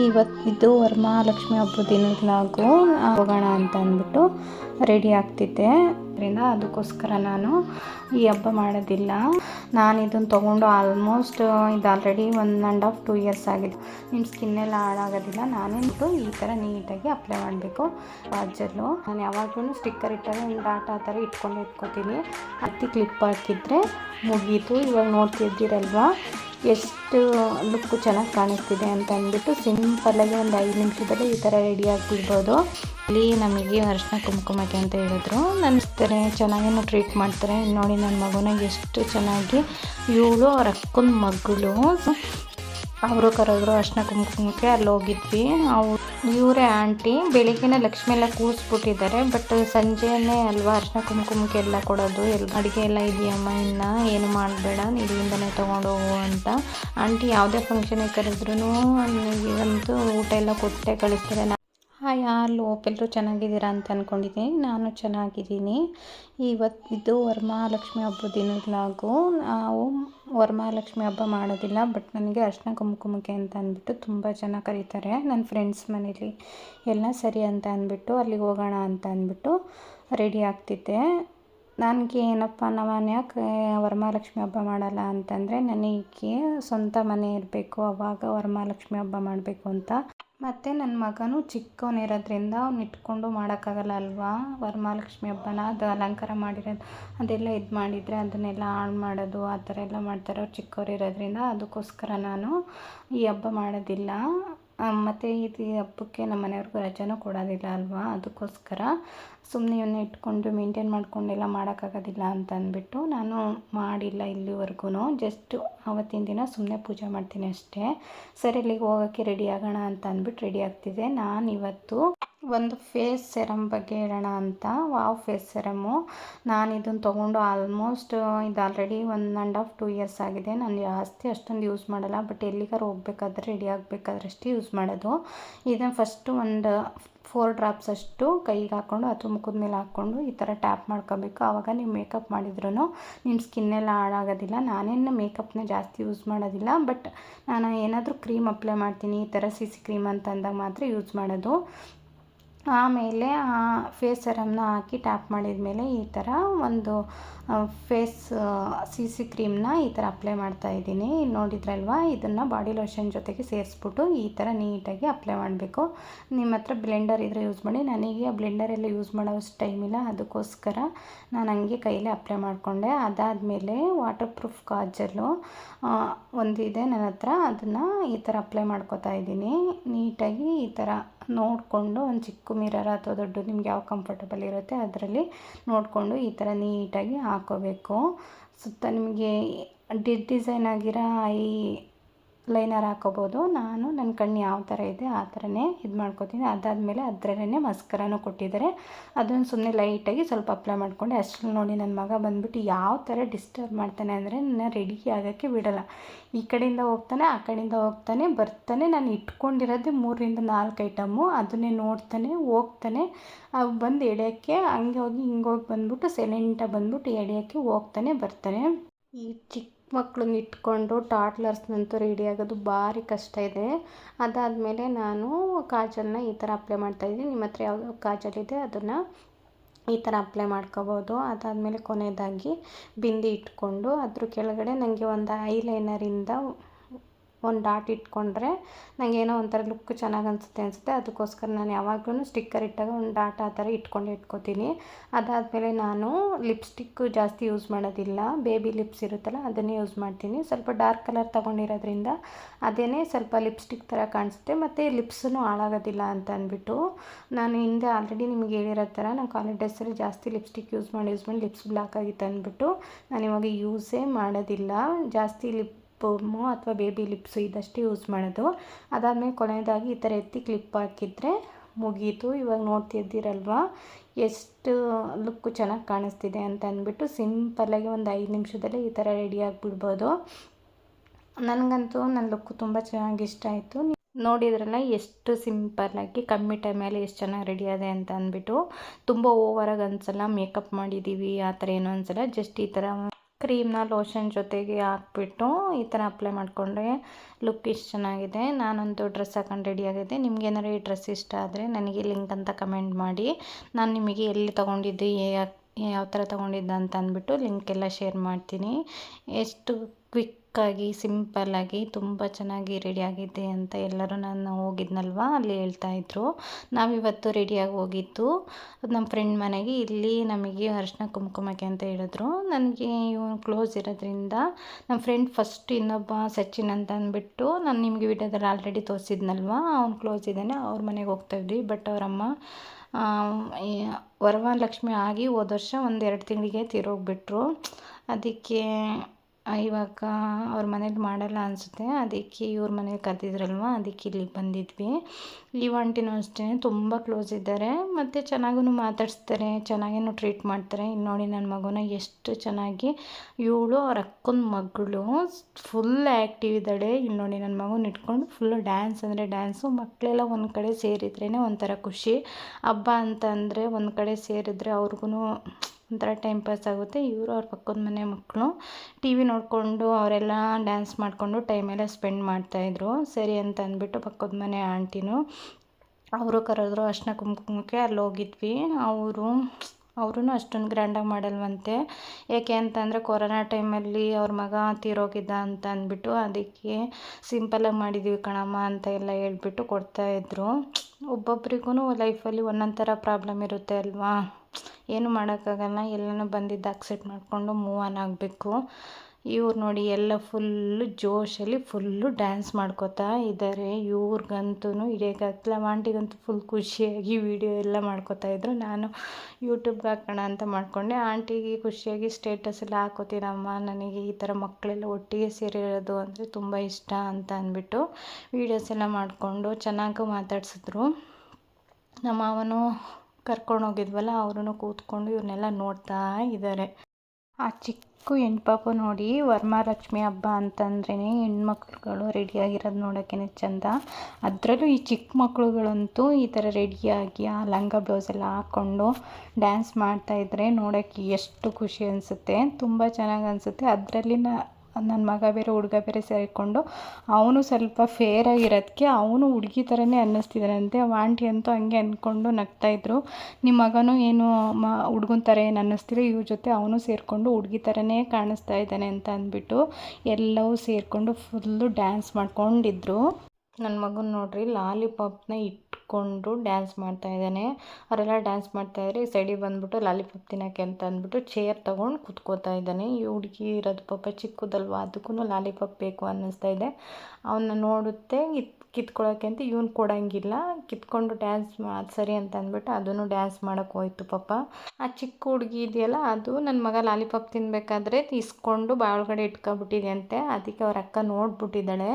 ಇವತ್ತಿದ್ದು ವರಮಹಾಲಕ್ಷ್ಮಿ ಹಬ್ಬದ ದಿನದ ಹೋಗೋಣ ಅಂತ ಅಂದ್ಬಿಟ್ಟು ರೆಡಿ ಆಗ್ತಿದ್ದೆ. ಅದರಿಂದ ಅದಕ್ಕೋಸ್ಕರ ನಾನು ಈ ಹಬ್ಬ ಮಾಡೋದಿಲ್ಲ. ನಾನು ಇದನ್ನು ತೊಗೊಂಡು ಆಲ್ಮೋಸ್ಟ್ ಇದು already one and half two years ಆಗಿದೆ. ನಿಮ್ಮ ಸ್ಕಿನ್ನೆಲ್ಲ ಹಾಳಾಗೋದಿಲ್ಲ. ನಾನೇನು ಈ ಥರ ನೀಟಾಗಿ ಅಪ್ಲೈ ಮಾಡಬೇಕು. ಬಾಜಲ್ಲು. ನಾನು ಯಾವಾಗಲೂ ಸ್ಟಿಕ್ಕರ್ ಇಟ್ಟರೆ ಒಂದು ಡಾಟಾ ಆ ಥರ ಇಟ್ಕೊಂಡು ಇಟ್ಕೋತೀನಿ. ಅತ್ತಿ ಕ್ಲಿಪ್ ಹಾಕಿದ್ರೆ ಮುಗೀತು. ಇವಾಗ ನೋಡ್ತಿದ್ದೀರಲ್ವಾ? ಎಷ್ಟು ಲುಕ್ಕು ಚೆನ್ನಾಗಿ ಕಾಣಿಸ್ತಿದೆ ಅಂತ ಅಂದ್ಬಿಟ್ಟು ಸಿಂಪಲ್ಲಾಗಿ ಒಂದು ಐದು ನಿಮಿಷದಲ್ಲಿ ಈ ಥರ ರೆಡಿ ಆಗಿಬಿಡ್ಬೋದು ಇಲ್ಲಿ ನಮಗೆ ಅರ್ಶಿನ ಕುಂಕುಮಕ್ಕೆ ಅಂತ ಹೇಳಿದ್ರು. ನನ್ನಿಸ್ತಾರೆ ಚೆನ್ನಾಗೇನು ಟ್ರೀಟ್ ಮಾಡ್ತಾರೆ. ನೋಡಿ ನನ್ನ ಮಗುನ ಎಷ್ಟು ಚೆನ್ನಾಗಿ, ಇವಳು ಅವ್ರ ಅಕ್ಕನ ಮಗಳು. ಅವರು ಕರೆದ್ರು ಅರ್ಶಿನ ಕುಂಕುಮಕ್ಕೆ ಅಲ್ಲಿ ಹೋಗಿದ್ವಿ ನಾವು ಇವರೇ ಆಂಟಿ, ಬೆಳಿಗ್ಗೆನೇ ಲಕ್ಷ್ಮಿ ಎಲ್ಲ ಕೂರಿಸ್ಬಿಟ್ಟಿದ್ದಾರೆ ಬಟ್ ಸಂಜೆನೇ ಅಲ್ವಾ ಅರ್ಶಿನ ಕುಂಕುಮಕ್ಕೆ ಎಲ್ಲ ಕೊಡೋದು? ಎಲ್ಲ ಅಡುಗೆ ಎಲ್ಲ ಇದೆಯಮ್ಮ ಇನ್ನು? ಏನು ಮಾಡಬೇಡ? ಇಲ್ಲಿಂದನೇ ತೊಗೊಂಡೋಗು ಅಂತ. ಆಂಟಿ ಯಾವುದೇ ಫಂಕ್ಷನಿಗೆ ಕರೆದ್ರೂ ನನಗಂತೂ ಊಟ ಎಲ್ಲ ಕೊಟ್ಟೆ ಕಳಿಸ್ತಾರೆ. ಹಾಯ್ ಆಲ್ ಎಲ್ಲರೂ ಚೆನ್ನಾಗಿದ್ದೀರಾ ಅಂತ ಅಂದ್ಕೊಂಡಿದ್ದೀನಿ ನಾನು ಚೆನ್ನಾಗಿದ್ದೀನಿ. ಇವತ್ತಿದ್ದು ವರಮಹಾಲಕ್ಷ್ಮಿ ಹಬ್ಬದ ದಿನದ ನಾವು ವರಮಹಾಲಕ್ಷ್ಮಿ ಹಬ್ಬ ಮಾಡೋದಿಲ್ಲ, ಬಟ್ ನನಗೆ ಅರ್ಶಿನ ಕುಂಕುಮಕ್ಕೆ ಅಂತ ಅಂದ್ಬಿಟ್ಟು ತುಂಬ ಜನ ಕರೀತಾರೆ. ನನ್ನ ಫ್ರೆಂಡ್ಸ್ ಮನೇಲಿ ಎಲ್ಲ ಸರಿ ಅಂತ ಅಂದ್ಬಿಟ್ಟು ಅಲ್ಲಿಗೆ ಹೋಗೋಣ ಅಂತ ಅಂದ್ಬಿಟ್ಟು ರೆಡಿ ಆಗ್ತಿದ್ದೆ. ನನಗೆ ಏನಪ್ಪ, ನಮ್ಮ ಮನ್ಯಾಗ ವರಮಹಾಲಕ್ಷ್ಮಿ ಹಬ್ಬ ಮಾಡಲ್ಲ ಅಂತಂದರೆ ನನಗೆ ಸ್ವಂತ ಮನೆ ಇರಬೇಕು, ಅವಾಗ ವರಮಹಾಲಕ್ಷ್ಮಿ ಹಬ್ಬ ಮಾಡಬೇಕು ಅಂತ. ಮತ್ತು ನನ್ನ ಮಗನೂ ಚಿಕ್ಕವನಿರೋದ್ರಿಂದ ಅವ್ನು ಇಟ್ಕೊಂಡು ಮಾಡೋಕ್ಕಾಗಲ್ಲ ಅಲ್ವಾ? ವರಮಹಾಲಕ್ಷ್ಮಿ ಹಬ್ಬನ, ಅದು ಅಲಂಕಾರ ಮಾಡಿರೋದು, ಅದೆಲ್ಲ ಇದು ಮಾಡಿದರೆ ಅದನ್ನೆಲ್ಲ ಹಾಳು ಮಾಡೋದು, ಆ ಥರ ಎಲ್ಲ ಮಾಡ್ತಾರೆ ಅವ್ರು ಚಿಕ್ಕವ್ರು ಇರೋದ್ರಿಂದ. ಅದಕ್ಕೋಸ್ಕರ ನಾನು ಈ ಹಬ್ಬ ಮಾಡೋದಿಲ್ಲ. ಮತ್ತು ಇದು ಹಬ್ಬಕ್ಕೆ ನಮ್ಮ ಮನೆಯವ್ರಿಗೂ ರಜಾನೂ ಕೊಡೋದಿಲ್ಲ ಅಲ್ವಾ? ಅದಕ್ಕೋಸ್ಕರ ಸುಮ್ಮನೆ ಇವನ್ನ ಇಟ್ಕೊಂಡು ಮೇಂಟೈನ್ ಮಾಡ್ಕೊಂಡೆಲ್ಲ ಮಾಡೋಕ್ಕಾಗೋದಿಲ್ಲ ಅಂತ ಅಂದ್ಬಿಟ್ಟು ನಾನು ಮಾಡಿಲ್ಲ ಇಲ್ಲಿವರೆಗೂ ಜಸ್ಟ್ ಆವತ್ತಿನ ದಿನ ಸುಮ್ಮನೆ ಪೂಜೆ ಮಾಡ್ತೀನಿ ಅಷ್ಟೇ. ಸರಿ ಅಲ್ಲಿಗೆ ಹೋಗೋಕ್ಕೆ ರೆಡಿ ಆಗೋಣ ಅಂತ ಅಂದ್ಬಿಟ್ಟು ರೆಡಿ ಆಗ್ತಿದ್ದೆ ನಾನು ಇವತ್ತು ಒಂದು ಫೇಸ್ ಸೆರಮ್ ಬಗ್ಗೆ ಹೇಳೋಣ ಅಂತ. Wow, face serum. ನಾನು ಇದನ್ನು ತೊಗೊಂಡು ಆಲ್ಮೋಸ್ಟ್, ಇದು already one and half, two years ಆಗಿದೆ. ನಾನು ಜಾಸ್ತಿ ಅಷ್ಟೊಂದು ಯೂಸ್ ಮಾಡಲ್ಲ, ಬಟ್ ಎಲ್ಲಿಗಾರು ಹೋಗ್ಬೇಕಾದ್ರೆ, ರೆಡಿ ಆಗಬೇಕಾದ್ರಷ್ಟೇ ಯೂಸ್ ಮಾಡೋದು. ಇದನ್ನು ಫಸ್ಟು ಒಂದು ಫೋರ್ ಡ್ರಾಪ್ಸ್ ಅಷ್ಟು ಕೈಗೆ ಹಾಕ್ಕೊಂಡು ಅಥವಾ ಮುಖದ ಮೇಲೆ ಹಾಕ್ಕೊಂಡು ಈ ಥರ ಟ್ಯಾಪ್ ಮಾಡ್ಕೋಬೇಕು. ಆವಾಗ ನೀವು ಮೇಕಪ್ ಮಾಡಿದ್ರೂ ನಿಮ್ಮ ಸ್ಕಿನ್ನೆಲ್ಲ ಹಾಳಾಗೋದಿಲ್ಲ. ನಾನೇನು ಮೇಕಪ್ನ ಜಾಸ್ತಿ ಯೂಸ್ ಮಾಡೋದಿಲ್ಲ. ಬಟ್ ನಾನು ಏನಾದರೂ ಕ್ರೀಮ್ ಅಪ್ಲೈ ಮಾಡ್ತೀನಿ, ಈ ಥರ ಸಿ ಸಿ ಕ್ರೀಮ್ ಅಂತ ಅಂದಾಗ ಮಾತ್ರ ಯೂಸ್ ಮಾಡೋದು. ಆಮೇಲೆ ಆ ಫೇಸ್ ಸೆರಮ್ನ ಹಾಕಿ ಟ್ಯಾಪ್ ಮಾಡಿದ ಮೇಲೆ ಈ ಥರ ಒಂದು ಫೇಸ್ ಸಿ ಸಿ ಕ್ರೀಮ್ನ ಈ ಥರ ಅಪ್ಲೈ ಮಾಡ್ತಾ ಇದ್ದೀನಿ. ನೋಡಿದ್ರಲ್ವ? ಇದನ್ನು ಬಾಡಿ ಲೋಷನ್ ಜೊತೆಗೆ ಸೇರಿಸ್ಬಿಟ್ಟು ಈ ಥರ ನೀಟಾಗಿ ಅಪ್ಲೈ ಮಾಡಬೇಕು. ನಿಮ್ಮ ಹತ್ರ ಬ್ಲೆಂಡರ್ ಇದ್ದರೆ ಯೂಸ್ ಮಾಡಿ. ನನಗೆ ಬ್ಲೆಂಡರೆಲ್ಲ ಯೂಸ್ ಮಾಡೋಷ್ಟು ಟೈಮ್ ಇಲ್ಲ. ಅದಕ್ಕೋಸ್ಕರ ನಾನು ಹಂಗೆ ಕೈಲೇ ಅಪ್ಲೈ ಮಾಡಿಕೊಂಡೆ. ಅದಾದಮೇಲೆ ವಾಟರ್ ಪ್ರೂಫ್ ಕಾಜಲ್ಲು ಒಂದಿದೆ ನನ್ನ ಹತ್ರ. ಅದನ್ನು ಈ ಥರ ಅಪ್ಲೈ ಮಾಡ್ಕೋತಾ ಇದ್ದೀನಿ. ನೀಟಾಗಿ ಈ ಥರ ನೋಡಿಕೊಂಡು ಒಂದು ಚಿಕ್ಕ ಮಿರರ್ ಅಥವಾ ದೊಡ್ಡ ನಿಮ್ಗೆ ಯಾವ ಕಂಫರ್ಟಬಲ್ ಇರುತ್ತೆ ಅದರಲ್ಲಿ ನೋಡಿಕೊಂಡು ಈ ಥರ ನೀಟಾಗಿ ಹಾಕೋಬೇಕು. ಸುತ್ತ ನಿಮಗೆ ಡಿ ಡಿಸೈನ್ ಆಗಿರೋ ಐ ಲೈನರ್ ಹಾಕೋಬೋದು. ನಾನು ನನ್ನ ಕಣ್ಣು ಯಾವ ಥರ ಇದೆ ಆ ಥರನೇ ಇದು ಮಾಡ್ಕೋತೀನಿ. ಅದಾದಮೇಲೆ ಅದರಲ್ಲೇ ಮಸ್ಕರನೂ ಕೊಟ್ಟಿದ್ದಾರೆ. ಅದನ್ನು ಸುಮ್ಮನೆ ಲೈಟಾಗಿ ಸ್ವಲ್ಪ ಅಪ್ಲೈ ಮಾಡ್ಕೊಂಡೆ. ಅಷ್ಟರಲ್ಲಿ ನೋಡಿ ನನ್ನ ಮಗ ಬಂದುಬಿಟ್ಟು ಯಾವ ಥರ ಡಿಸ್ಟರ್ಬ್ ಮಾಡ್ತಾನೆ ಅಂದರೆ ನನ್ನ ರೆಡಿ ಆಗೋಕ್ಕೆ ಬಿಡಲ್ಲ. ಈ ಕಡೆಯಿಂದ ಹೋಗ್ತಾನೆ, ಆ ಕಡೆಯಿಂದ ಹೋಗ್ತಾನೆ, ಬರ್ತಾನೆ. ನಾನು ಇಟ್ಕೊಂಡಿರೋದೇ ಮೂರರಿಂದ ನಾಲ್ಕು ಐಟಮ್ಮು. ಅದನ್ನೇ ನೋಡ್ತಾನೆ, ಹೋಗ್ತಾನೆ. ಬಂದು ಎಡೆಯೋಕ್ಕೆ ಹಂಗೆ ಹೋಗಿ ಹಿಂಗೆ ಹೋಗಿ ಬಂದ್ಬಿಟ್ಟು, ಸೈಲೆಂಟಾಗಿ ಬಂದ್ಬಿಟ್ಟು ಎಡೆಯೋಕ್ಕೆ ಹೋಗ್ತಾನೆ, ಬರ್ತಾನೆ. ಈ ಚಿಕ್ಕ ಮಕ್ಕಳನ್ನ ಇಟ್ಕೊಂಡು ಟಾಟ್ಲರ್ಸ್ನಂತೂ ರೆಡಿ ಆಗೋದು ಭಾರಿ ಕಷ್ಟ ಇದೆ. ಅದಾದಮೇಲೆ ನಾನು ಕಾಜಲ್ನ ಈ ಥರ ಅಪ್ಲೈ ಮಾಡ್ತಾಯಿದ್ದೀನಿ ನಿಮ್ಮ ಹತ್ರ ಯಾವ ಕಾಜಲ್ ಇದೆ ಅದನ್ನು ಈ ಥರ ಅಪ್ಲೈ ಮಾಡ್ಕೋಬೋದು. ಅದಾದಮೇಲೆ ಕೊನೆಯದಾಗಿ ಬಿಂದಿ ಇಟ್ಕೊಂಡು ಅದ್ರ ಕೆಳಗಡೆ ನನಗೆ ಒಂದು ಐಲೈನರಿಂದ ಒಂದು ಡಾಟ್ ಇಟ್ಕೊಂಡ್ರೆ ನನಗೆ ಏನೋ ಒಂಥರ ಲುಕ್ ಚೆನ್ನಾಗಿ ಅನಿಸುತ್ತೆ ಅನಿಸುತ್ತೆ. ಅದಕ್ಕೋಸ್ಕರ ನಾನು ಯಾವಾಗಲೂ ಸ್ಟಿಕ್ಕರ್ ಇಟ್ಟಾಗ ಒಂದು ಡಾಟ್ ಆ ಥರ ಇಟ್ಕೊಂಡು ಇಟ್ಕೋತೀನಿ. ಅದಾದಮೇಲೆ ನಾನು ಲಿಪ್ಸ್ಟಿಕ್ಕು ಜಾಸ್ತಿ ಯೂಸ್ ಮಾಡೋದಿಲ್ಲ. ಬೇಬಿ ಲಿಪ್ಸ್ ಇರುತ್ತಲ್ಲ ಅದನ್ನೇ ಯೂಸ್ ಮಾಡ್ತೀನಿ. ಸ್ವಲ್ಪ ಡಾರ್ಕ್ ಕಲರ್ ತೊಗೊಂಡಿರೋದ್ರಿಂದ ಅದೇ ಸ್ವಲ್ಪ ಲಿಪ್ಸ್ಟಿಕ್ ಥರ ಕಾಣಿಸುತ್ತೆ. ಮತ್ತು ಲಿಪ್ಸೂ ಹಾಳಾಗೋದಿಲ್ಲ ಅಂತ ಅಂದ್ಬಿಟ್ಟು ನಾನು ಹಿಂದೆ ಆಲ್ರೆಡಿ ನಿಮಗೆ ಹೇಳಿರೋ ಥರ ನಾನು ಕಾಲೇಜ್ ಡೇಸಲ್ಲಿ ಜಾಸ್ತಿ ಲಿಪ್ಸ್ಟಿಕ್ ಯೂಸ್ ಮಾಡಿ ಯೂಸ್ ಮಾಡಿ ಲಿಪ್ಸ್ ಬ್ಲಾಕ್ ಆಗಿತ್ತು ಅಂದ್ಬಿಟ್ಟು ನಾನು ಇವಾಗ ಯೂಸೇ ಮಾಡೋದಿಲ್ಲ. ಜಾಸ್ತಿ ಲಿಪ್ ಪಮ್ಮು ಅಥವಾ ಬೇಬಿ ಲಿಪ್ಸು ಇದಷ್ಟೇ ಯೂಸ್ ಮಾಡೋದು. ಅದಾದಮೇಲೆ ಕೊನೆಯದಾಗಿ ಈ ಥರ ಎತ್ತಿ ಕ್ಲಿಪ್ ಹಾಕಿದರೆ ಮುಗೀತು. ಇವಾಗ ನೋಡ್ತಿದ್ದೀರಲ್ವ? ಎಷ್ಟು ಲುಕ್ಕು ಚೆನ್ನಾಗಿ ಕಾಣಿಸ್ತಿದೆ ಅಂತ ಅಂದ್ಬಿಟ್ಟು ಸಿಂಪಲ್ಲಾಗಿ ಒಂದು ಐದು ನಿಮಿಷದಲ್ಲಿ ಈ ಥರ ರೆಡಿ ಆಗಿಬಿಡ್ಬೋದು. ನನಗಂತೂ ನನ್ನ ಲುಕ್ಕು ತುಂಬ ಚೆನ್ನಾಗಿ ಇಷ್ಟ ಆಯಿತು. ನೋಡಿದ್ರಲ್ಲ ಎಷ್ಟು ಸಿಂಪಲ್ಲಾಗಿ ಕಮ್ಮಿ ಟೈಮಲ್ಲಿ ಎಷ್ಟು ಚೆನ್ನಾಗಿ ರೆಡಿ ಆದೆ ಅಂತ ಅಂದ್ಬಿಟ್ಟು. ತುಂಬ ಓವರಾಗಿ ಅನ್ಸಲ್ಲ, ಮೇಕಪ್ ಮಾಡಿದ್ದೀವಿ, ಆ ಥರ ಏನೋ ಅನ್ಸಲ್ಲ. ಜಸ್ಟ್ ಈ ಥರ ಕ್ರೀಮ್ನ ಲೋಷನ್ ಜೊತೆಗೆ ಹಾಕ್ಬಿಟ್ಟು ಈ ಥರ ಅಪ್ಲೈ ಮಾಡಿಕೊಂಡ್ರೆ ಲುಕ್ ಇಷ್ಟು ಚೆನ್ನಾಗಿದೆ. ನಾನೊಂದು ಡ್ರೆಸ್ ಹಾಕೊಂಡು ರೆಡಿಯಾಗಿದ್ದೆ ನಿಮ್ಗೆ ಏನಾರು ಈ ಡ್ರೆಸ್ ಇಷ್ಟ ಆದರೆ ನನಗೆ ಲಿಂಕ್ ಅಂತ ಕಮೆಂಟ್ ಮಾಡಿ. ನಾನು ನಿಮಗೆ ಎಲ್ಲಿ ತೊಗೊಂಡಿದ್ದೆ ಯಾವ ಥರ ತೊಗೊಂಡಿದ್ದೆ ಅಂತ ಅಂದ್ಬಿಟ್ಟು ಲಿಂಕ್ ಎಲ್ಲ ಶೇರ್ ಮಾಡ್ತೀನಿ. ಎಷ್ಟು ಕ್ವಿಕ್ಕಾಗಿ ಸಿಂಪಲ್ಲಾಗಿ ತುಂಬ ಚೆನ್ನಾಗಿ ರೆಡಿಯಾಗಿದೆ ಅಂತ ಎಲ್ಲರೂ ನಾನು ಹೋಗಿದ್ನಲ್ವ? ಅಲ್ಲಿ ಹೇಳ್ತಾಯಿದ್ರು ನಾವಿವತ್ತು ರೆಡಿಯಾಗಿ ಹೋಗಿದ್ದು. ನಮ್ಮ ಫ್ರೆಂಡ್ ಮನೆಗೆ ಇಲ್ಲಿ ನಮಗೆ ಅರಿಶಿನ ಕುಂಕುಮಕ್ಕೆ ಅಂತ ಹೇಳಿದ್ರು. ನನಗೆ ಇವನು ಕ್ಲೋಸ್ ಇರೋದ್ರಿಂದ ನಮ್ಮ ಫ್ರೆಂಡ್ ಫಸ್ಟ್ ಇನ್ನೊಬ್ಬ ಸಚಿನ್ ಅಂತ ಅಂದ್ಬಿಟ್ಟು ನಾನು ನಿಮಗೆ ವಿಡಿಯೋದಲ್ಲಿ ಆಲ್ರೆಡಿ ತೋರಿಸಿದ್ನಲ್ವ? ಅವ್ನು ಕ್ಲೋಸ್ ಇದ್ದಾನೆ, ಅವ್ರ ಮನೆಗೆ ಹೋಗ್ತಾಯಿದ್ವಿ ಬಟ್ ಅವರಮ್ಮ ವರಮಹಾಲಕ್ಷ್ಮಿ ಆಗಿ ಹೋದ ವರ್ಷ ಒಂದೆರಡು ತಿಂಗಳಿಗೆ ತೀರೋಗ್ಬಿಟ್ರು. ಅದಕ್ಕೆ ಇವಾಗ ಅವ್ರ ಮನೇಲಿ ಮಾಡಲ್ಲ ಅನಿಸುತ್ತೆ. ಅದಕ್ಕೆ ಇವ್ರ ಮನೆಗೆ ಕರೆದಿದ್ರಲ್ವ? ಅದಕ್ಕೆ ಇಲ್ಲಿಗೆ ಬಂದಿದ್ವಿ. ಈ ಆಂಟಿನೂ ಅಷ್ಟೇ. ತುಂಬ ಕ್ಲೋಸ್ ಇದ್ದಾರೆ. ಮತ್ತು ಚೆನ್ನಾಗೂ ಮಾತಾಡಿಸ್ತಾರೆ. ಚೆನ್ನಾಗೇನು ಟ್ರೀಟ್ ಮಾಡ್ತಾರೆ. ಇಲ್ಲಿ ನೋಡಿ ನನ್ನ ಮಗುನ ಎಷ್ಟು ಚೆನ್ನಾಗಿ. ಇವಳು ಅವ್ರ ಅಕ್ಕನ ಮಗಳು. ಫುಲ್ ಆ್ಯಕ್ಟಿವ್ ಇದ್ದಾಳೆ. ಇಲ್ಲಿ ನೋಡಿ ನನ್ನ ಮಗುನ ಇಟ್ಕೊಂಡು ಫುಲ್ಲು ಡ್ಯಾನ್ಸ್ ಅಂದರೆ ಡ್ಯಾನ್ಸು. ಮಕ್ಕಳೆಲ್ಲ ಒಂದು ಕಡೆ ಸೇರಿದ್ರೇ ಒಂಥರ ಖುಷಿ. ಹಬ್ಬ ಅಂತಂದರೆ ಒಂದು ಕಡೆ ಸೇರಿದ್ರೆ ಅವ್ರಿಗೂ ಒಂಥರ ಟೈಮ್ ಪಾಸ್ ಆಗುತ್ತೆ. ಇವರು ಅವ್ರ ಪಕ್ಕದ ಮನೆ ಮಕ್ಕಳು ಟಿ ವಿ ನೋಡಿಕೊಂಡು ಅವರೆಲ್ಲ ಡ್ಯಾನ್ಸ್ ಮಾಡಿಕೊಂಡು ಟೈಮೆಲ್ಲ ಸ್ಪೆಂಡ್ ಮಾಡ್ತಾಯಿದ್ರು ಸರಿ ಅಂತ ಅಂದ್ಬಿಟ್ಟು ಪಕ್ಕದ ಮನೆ ಆಂಟಿನೂ ಅವರು ಕರೆದ್ರು ಅರ್ಶಿನ ಕುಂಕುಮಕ್ಕೆ ಅಲ್ಲಿ ಹೋಗಿದ್ವಿ ಅವರು ಅವರೂ ಅಷ್ಟೊಂದು ಗ್ರ್ಯಾಂಡಾಗಿ ಮಾಡಲ್ವಂತೆ. ಏಕೆ ಅಂತಂದರೆ ಕೊರೋನಾ ಟೈಮಲ್ಲಿ ಅವ್ರ ಮಗ ತೀರೋಗಿದ್ದ ಅಂತ ಅಂದ್ಬಿಟ್ಟು ಅದಕ್ಕೆ ಸಿಂಪಲಾಗಿ ಮಾಡಿದ್ದೀವಿ ಕಣಮ್ಮ ಅಂತ ಎಲ್ಲ ಹೇಳ್ಬಿಟ್ಟು ಕೊಡ್ತಾಯಿದ್ರು ಒಬ್ಬೊಬ್ರಿಗೂ ಲೈಫಲ್ಲಿ ಒಂದೊಂದು ಥರ ಪ್ರಾಬ್ಲಮ್ ಇರುತ್ತೆ ಅಲ್ವಾ? ಏನು ಮಾಡೋಕ್ಕಾಗಲ್ಲ, ಎಲ್ಲನೂ ಬಂದಿದ್ದು ಅಕ್ಸೆಪ್ಟ್ ಮಾಡಿಕೊಂಡು ಮೂವ್ ಆನ್ ಆಗಬೇಕು. ಇವ್ರು ನೋಡಿ ಎಲ್ಲ ಫುಲ್ಲು ಜೋಶಲ್ಲಿ ಫುಲ್ಲು ಡ್ಯಾನ್ಸ್ ಮಾಡ್ಕೋತಾ ಇದ್ದಾರೆ ಇವ್ರಿಗಂತೂ ಹಿಡಿಯೋಕ್ಕಾಗ್ತಿಲ್ಲ ಆಂಟಿಗಂತೂ ಫುಲ್ ಖುಷಿಯಾಗಿ ವೀಡಿಯೋ ಎಲ್ಲ ಮಾಡ್ಕೋತಾ ಇದ್ರು. ನಾನು ಯೂಟ್ಯೂಬ್ಗೆ ಹಾಕೋಣ ಅಂತ ಮಾಡಿಕೊಂಡೆ. ಆಂಟಿಗೆ ಖುಷಿಯಾಗಿ ಸ್ಟೇಟಸ್ ಎಲ್ಲ ಹಾಕೋತೀನಮ್ಮ, ನನಗೆ ಈ ಥರ ಮಕ್ಕಳೆಲ್ಲ ಒಟ್ಟಿಗೆ ಸೇರಿರೋದು ಅಂದರೆ ತುಂಬ ಇಷ್ಟ ಅಂತ ಅಂದ್ಬಿಟ್ಟು ವೀಡಿಯೋಸ್ ಎಲ್ಲ ಮಾಡಿಕೊಂಡು ಚೆನ್ನಾಗೂ ಮಾತಾಡ್ಸಿದ್ರು. ನಮ್ಮ ಮಾವನು ಕರ್ಕೊಂಡು ಹೋಗಿದ್ವಲ್ಲ ಅವರೂ ಕೂತ್ಕೊಂಡು ಇವ್ರನ್ನೆಲ್ಲ ನೋಡ್ತಾ ಇದ್ದಾರೆ ಆ ಚಿಕ್ಕ ಹೆಣ್ಪಾಪು ನೋಡಿ ವರಮಹಾಲಕ್ಷ್ಮಿ ಹಬ್ಬ ಅಂತಂದ್ರೇ ಹೆಣ್ಮಕ್ಳುಗಳು ರೆಡಿಯಾಗಿರೋದು ನೋಡೋಕ್ಕೇ ಚೆಂದ. ಅದರಲ್ಲೂ ಈ ಚಿಕ್ಕ ಮಕ್ಕಳುಗಳಂತೂ ಈ ಥರ ರೆಡಿಯಾಗಿ ಆ ಲಂಗ ಬ್ಲೌಸ್ ಎಲ್ಲ ಹಾಕ್ಕೊಂಡು ಡ್ಯಾನ್ಸ್ ಮಾಡ್ತಾಯಿದ್ರೆ ನೋಡೋಕ್ಕೆ ಎಷ್ಟು ಖುಷಿ ಅನಿಸುತ್ತೆ. ತುಂಬ ಚೆನ್ನಾಗಿ ಅನಿಸುತ್ತೆ. ಅದರಲ್ಲಿ ನನ್ನ ಮಗ ಬೇರೆ, ಹುಡುಗ ಬೇರೆ ಸೇರಿಕೊಂಡು ಅವನು ಸ್ವಲ್ಪ ಫೇರ್ ಆಗಿರೋದಕ್ಕೆ ಅವನು ಹುಡುಗಿ ಥರನೇ ಅನ್ನಿಸ್ತಿದ್ದಾನಂತೆ ಆಂಟಿ ಅಂತೂ ಹಂಗೆ ಅಂದ್ಕೊಂಡು ನಗ್ತಾಯಿದ್ರು ನಿಮ್ಮ ಮಗನೂ ಏನು ಮ, ಹುಡುಗನ ಥರ ಏನು ಅನ್ನಿಸ್ತಿದೆ ಇವ್ರ ಜೊತೆ ಅವನು ಸೇರಿಕೊಂಡು ಹುಡುಗಿ ಥರನೇ ಕಾಣಿಸ್ತಾ ಇದ್ದಾನೆ ಅಂತ ಅಂದ್ಬಿಟ್ಟು ಎಲ್ಲವೂ ಸೇರಿಕೊಂಡು ಫುಲ್ಲು ಡ್ಯಾನ್ಸ್ ಮಾಡ್ಕೊಂಡಿದ್ರು. ನನ್ನ ಮಗನ ನೋಡ್ರಿ ಲಾಲಿಪಾಪ್ನ ಇಟ್ಕೊಂಡು ಡ್ಯಾನ್ಸ್ ಮಾಡ್ತಾ ಇದ್ದಾನೆ. ಅವರೆಲ್ಲ ಡ್ಯಾನ್ಸ್ ಮಾಡ್ತಾಯಿದ್ರೆ ಈ ಸೈಡಿಗೆ ಬಂದ್ಬಿಟ್ಟು ಲಾಲಿಪಾಪ್ ತಿನ್ನೋಕ್ಕೆ ಅಂತ ಅಂದ್ಬಿಟ್ಟು ಚೇರ್ ತೊಗೊಂಡು ಕುತ್ಕೋತಾ ಇದ್ದಾನೆ. ಈ ಹುಡುಗಿ ಇರೋದು ಪಾಪ ಚಿಕ್ಕದಲ್ವ ಅದಕ್ಕೂ ಲಾಲಿಪಾಪ್ ಬೇಕು ಅನ್ನಿಸ್ತಾ ಇದೆ. ಅವನ್ನ ನೋಡುತ್ತೆ ಕಿತ್ಕೊಳ್ಳೋಕ್ಕೆ ಅಂತ ಇವ್ನು ಕೊಡೋಂಗಿಲ್ಲ. ಕಿತ್ಕೊಂಡು ಡ್ಯಾನ್ಸ್ ಅದು ಸರಿ ಅಂತ ಅಂದ್ಬಿಟ್ಟು ಅದನ್ನು ಡ್ಯಾನ್ಸ್ ಮಾಡೋಕೆ ಹೋಯ್ತು ಪಾಪ. ಆ ಚಿಕ್ಕ ಹುಡುಗಿ ಇದೆಯಲ್ಲ, ಅದು ನನ್ನ ಮಗ ಲಾಲಿಪಾಪ್ ತಿನ್ನಬೇಕಾದ್ರೆ ಇಸ್ಕೊಂಡು ಬಾಯೊಳಗಡೆ ಇಟ್ಕೊಬಿಟ್ಟಿದೆ ಅದಕ್ಕೆ ಅವ್ರ ಅಕ್ಕ ನೋಡ್ಬಿಟ್ಟಿದ್ದಾಳೆ.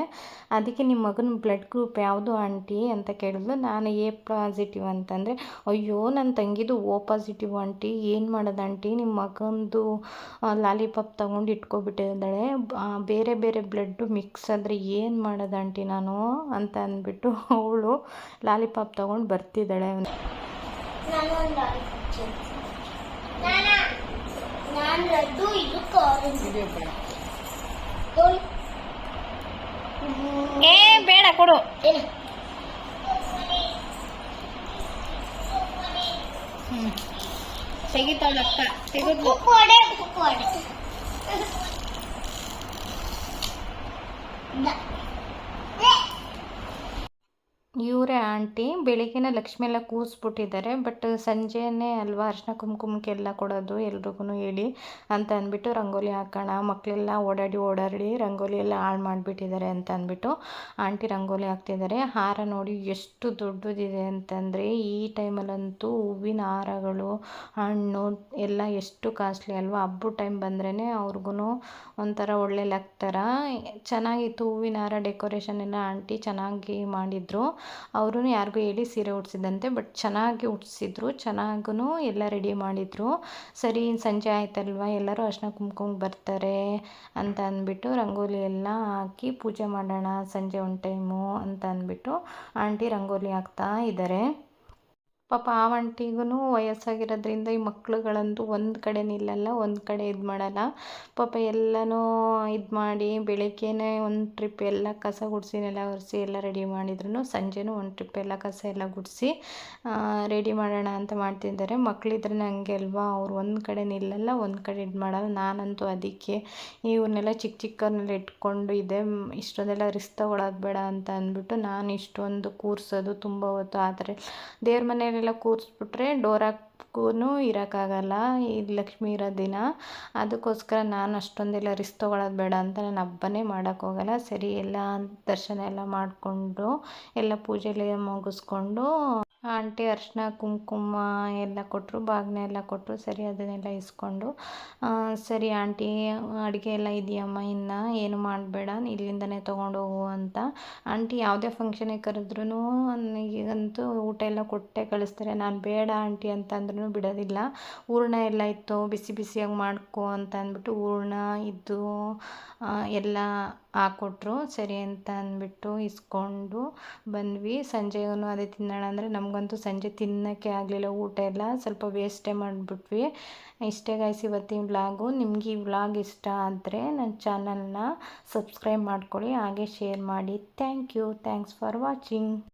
ಅದಕ್ಕೆ ನಿಮ್ಮ ಮಗನ ಬ್ಲಡ್ ಗ್ರೂಪ್ ಯಾವುದು ಆಂಟಿ ಅಂತ ಕೇಳಿದ್ಲು. ನಾನು ಎ ಪಾಸಿಟಿವ್ ಅಂತಂದರೆ, ಅಯ್ಯೋ ನನ್ನ ತಂಗಿದು ಓ ಪಾಸಿಟಿವ್ ಆಂಟಿ ಏನು ಮಾಡೋದು ಆಂಟಿ ನಿಮ್ಮ ಮಗಂದು ಲಾಲಿಪಾಪ್ ತೊಗೊಂಡು ಇಟ್ಕೊಬಿಟ್ಟಿದ್ದಾಳೆ. ಬೇರೆ ಬೇರೆ ಬ್ಲಡ್ಡು ಮಿಕ್ಸ್ ಆದರೆ ಏನು ಮಾಡೋದು ಆಂಟಿ ನಾನು? ಅಂತ ಅಂತ ಅಂದ್ಬಿಟ್ಟು ಅವಳು ಲಾಲಿಪಾಪ್ ತಗೊಂಡು ಬರ್ತಿದ್ದಾಳೆ ಅವನು ಏ ಬೇಡ ಕೊಡು. ತೆಗಿತಾಳಕ್ಕ ತೆಗೆದು ಇವರೇ ಆಂಟಿ, ಬೆಳಿಗ್ಗೆನೇ ಲಕ್ಷ್ಮಿ ಎಲ್ಲ ಕೂರಿಸ್ಬಿಟ್ಟಿದ್ದಾರೆ ಬಟ್ ಸಂಜೆನೇ ಅಲ್ವಾ ಅರ್ಶಿನ ಕುಂಕುಮಕ್ಕೆಲ್ಲ ಕೊಡೋದು ಎಲ್ರಿಗೂ ಹೇಳಿ ಅಂತ ಅಂದ್ಬಿಟ್ಟು ರಂಗೋಲಿ ಹಾಕೋಣ, ಮಕ್ಕಳೆಲ್ಲ ಓಡಾಡಿ ಓಡಾಡಿ ರಂಗೋಲಿ ಎಲ್ಲ ಹಾಳು ಮಾಡಿಬಿಟ್ಟಿದ್ದಾರೆ ಅಂತ ಅಂದ್ಬಿಟ್ಟು ಆಂಟಿ ರಂಗೋಲಿ ಹಾಕ್ತಿದ್ದಾರೆ. ಹಾರ ನೋಡಿ ಎಷ್ಟು ದೊಡ್ಡದಿದೆ ಅಂತಂದರೆ ಈ ಟೈಮಲ್ಲಂತೂ ಹೂವಿನ ಹಾರಗಳು, ಹಣ್ಣು ಎಲ್ಲ ಎಷ್ಟು ಕಾಸ್ಟ್ಲಿ ಅಲ್ವಾ? ಹಬ್ಬದ ಟೈಮ್ ಬಂದ್ರೇ ಅವ್ರಿಗೂ ಒಂಥರ ಒಳ್ಳೆ ಲೆಕ್ಕರ ಚೆನ್ನಾಗಿತ್ತು ಹೂವಿನ ಹಾರ, ಡೆಕೋರೇಷನ್ ಎಲ್ಲ ಆಂಟಿ ಚೆನ್ನಾಗಿ ಮಾಡಿದರು. ಅವರು ಯಾರಿಗೂ ಹೇಳಿ ಸೀರೆ ಉಡ್ಸಿದ್ದಂತೆ ಬಟ್ ಚೆನ್ನಾಗಿ ಉಡ್ಸಿದ್ರು ಚೆನ್ನಾಗೂ ಎಲ್ಲ ರೆಡಿ ಮಾಡಿದರು. ಸರಿ ಸಂಜೆ ಆಯ್ತಲ್ವ? ಎಲ್ಲರೂ ಅರ್ಶಿನ ಕುಂಕುಮ ಬರ್ತಾರೆ ಅಂತ ಅಂದ್ಬಿಟ್ಟು ರಂಗೋಲಿ ಎಲ್ಲ ಹಾಕಿ ಪೂಜೆ ಮಾಡೋಣ ಸಂಜೆ ಒಂದು ಟೈಮು ಅಂತ ಅಂದ್ಬಿಟ್ಟು ಆಂಟಿ ರಂಗೋಲಿ ಹಾಕ್ತಾ ಇದ್ದಾರೆ ಪಾಪ ಆ ಆಂಟಿಗೂ ವಯಸ್ಸಾಗಿರೋದ್ರಿಂದ ಈ ಮಕ್ಳುಗಳಂತೂ ಒಂದು ಕಡೆ ನಿಲ್ಲಲ್ಲ, ಒಂದು ಕಡೆ ಇದು ಮಾಡಲ್ಲ. ಪಾಪ ಎಲ್ಲನೂ ಇದು ಮಾಡಿ ಬೆಳಗ್ಗೆನೇ ಒಂದು ಟ್ರಿಪ್ ಎಲ್ಲ ಕಸ ಗುಡಿಸಿನೆಲ್ಲ ನೆಲ ಒರೆಸಿ ಎಲ್ಲ ರೆಡಿ ಮಾಡಿದ್ರು ಸಂಜೆನೂ ಒಂದು ಟ್ರಿಪ್ ಎಲ್ಲ ಕಸ ಎಲ್ಲ ಗುಡಿಸಿ ರೆಡಿ ಮಾಡೋಣ ಅಂತ ಮಾಡ್ತಿದ್ದಾರೆ. ಮಕ್ಕಳಿದ್ರೆ ನನಗೆ ಅಲ್ವಾ? ಅವ್ರು ಒಂದು ಕಡೆ ನಿಲ್ಲಲ್ಲ, ಒಂದು ಕಡೆ ಇದು ಮಾಡಲ್ಲ. ನಾನಂತೂ ಅದಕ್ಕೆ ಇವ್ರನ್ನೆಲ್ಲ ಚಿಕ್ಕ ಚಿಕ್ಕವ್ರನ್ನೆಲ್ಲ ಇಟ್ಕೊಂಡು ಇದೆ. ಇಷ್ಟೊಂದೆಲ್ಲ ರಿಸ್ಕ್ ಬೇಡ ಅಂತ ಅಂದ್ಬಿಟ್ಟು ನಾನು ಇಷ್ಟೊಂದು ಕೂರಿಸೋದು ತುಂಬ ಹೊತ್ತು. ಆದರೆ ದೇವ್ರ ದೇವ್ರ ಮನೆಯಲ್ಲೆಲ್ಲ ಕೂರಿಸ್ಬಿಟ್ರೆ ಡೋರ್ ಇರೋಕ್ಕಾಗಲ್ಲ. ಈ ಲಕ್ಷ್ಮಿ ಇರೋ ದಿನ. ಅದಕ್ಕೋಸ್ಕರ ನಾನು ಅಷ್ಟೊಂದೆಲ್ಲ ರಿಸ್ಕ್ ತೊಗೊಳ್ಳೋದು ಬೇಡ ಅಂತ ನಾನು ಹಬ್ಬನೇ ಮಾಡೋಕ್ಕೋಗಲ್ಲ ಸರಿ, ಎಲ್ಲ ದರ್ಶನ ಎಲ್ಲ ಮಾಡಿಕೊಂಡು, ಎಲ್ಲ ಪೂಜೆ ಎಲ್ಲ ಮುಗಿಸ್ಕೊಂಡು, ಆಂಟಿ ಅರಿಶಿನ, ಕುಂಕುಮ ಎಲ್ಲ ಕೊಟ್ಟರು ಬಾಗಿನ ಎಲ್ಲ ಕೊಟ್ಟರು ಸರಿ, ಅದನ್ನೆಲ್ಲ ಇಸ್ಕೊಂಡು ಸರಿ, ಆಂಟಿ, ಅಡುಗೆ ಎಲ್ಲ ಇದೆಯಮ್ಮ, ಇನ್ನು ಏನು ಮಾಡಬೇಡ, ಇಲ್ಲಿಂದನೇ ಹೋಗು ಅಂತ. ಆಂಟಿ ಯಾವುದೇ ಫಂಕ್ಷನಿಗೆ ಕರೆದ್ರೂ ನನಗಂತೂ ಊಟ ಎಲ್ಲ ಕೊಟ್ಟೆ ಕಳಿಸ್ತಾರೆ. ನಾನು ಬೇಡ ಆಂಟಿ ಅಂತ ಅಂದ್ರೂ ಬಿಡೋದಿಲ್ಲ. ಹೂರ್ಣ ಎಲ್ಲ ಇತ್ತು, ಬಿಸಿ ಬಿಸಿಯಾಗಿ ಮಾಡ್ಕೊ ಅಂತ ಅಂದ್ಬಿಟ್ಟು ಹೂರ್ಣ ಇದ್ದು ಎಲ್ಲ ಹಾಕ್ಕೊಟ್ರು ಸರಿ ಅಂತ ಅಂದ್ಬಿಟ್ಟು ಇಸ್ಕೊಂಡು ಬಂದ್ವಿ. ಸಂಜೆಗೂ ಅದೇ ತಿನ್ನೋಣ ಅಂದರೆ ನಮಗಂತೂ ಸಂಜೆ ತಿನ್ನೋಕ್ಕೆ ಆಗಲಿಲ್ಲ, ಊಟ ಎಲ್ಲ. ಸ್ವಲ್ಪ ವೇಸ್ಟೇ ಮಾಡಿಬಿಟ್ವಿ. ಇಷ್ಟೇ ಗಾಯ್ಸ್ ಇವತ್ತಿನ ವ್ಲಾಗು ನಿಮ್ಗೆ ಈ ವ್ಲಾಗ್ ಇಷ್ಟ ಆದರೆ ನನ್ನ ಚಾನಲ್ನ ಸಬ್ಸ್ಕ್ರೈಬ್ ಮಾಡ್ಕೊಳ್ಳಿ. ಹಾಗೆ ಶೇರ್ ಮಾಡಿ. Thank you thanks for watching